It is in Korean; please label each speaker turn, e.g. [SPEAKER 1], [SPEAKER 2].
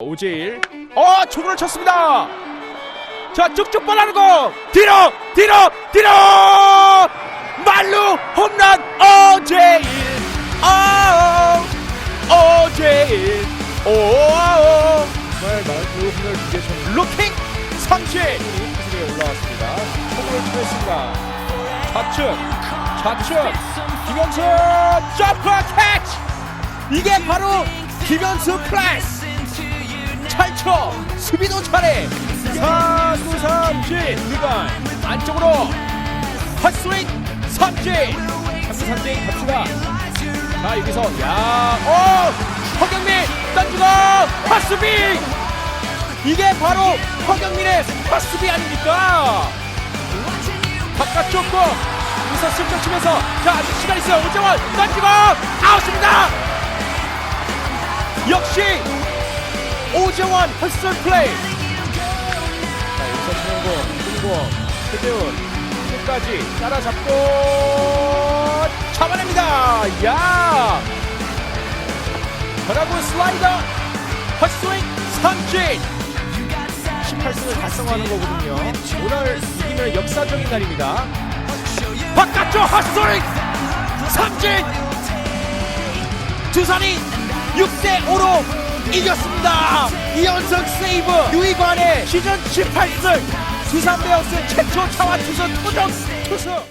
[SPEAKER 1] 오재일. 어 초구를 쳤습니다. 자 쭉쭉 뻗어는 공 뒤로 뒤로 뒤로! 말루 홈런 오재일. 아 오재일. 오 정말 말루 홈런 두개 쳤 루킹 삼진 기술에 올라왔습니다. 초구를 치겠습니다. 좌측 좌측. 김현수 점프 캐치. 이게 바로 김현수 클래스 찰쳐 수비도 잘해. 사구 삼진. 리간 안쪽으로. 헛스윙 삼진. 삼구 삼진 갑시다. 자 여기서 야어 허경민 던지고 헛스윙. 이게 바로 허경민의 헛스윙 아닙니까? 바깥쪽 공. 여기서 슬쩍 치면서 자 아직 시간 있어요. 오정원 던지고 아웃입니다. 역시 오재원 헛슬 플레이. 자 여기서 신영공 그리고 최재훈 끝까지 따라잡고 잡아냅니다. 야! 변화구 슬라이더 헛스윙 삼진. 18승을 달성하는 거거든요. 오늘 이기면 역사적인 날입니다. 바깥쪽 헛스윙 삼진. 두산이 6대 5로 이겼습니다. 이연석 세이브 유이관의 시즌 18승 두산 베어스 최초 차와 투수 토정 투수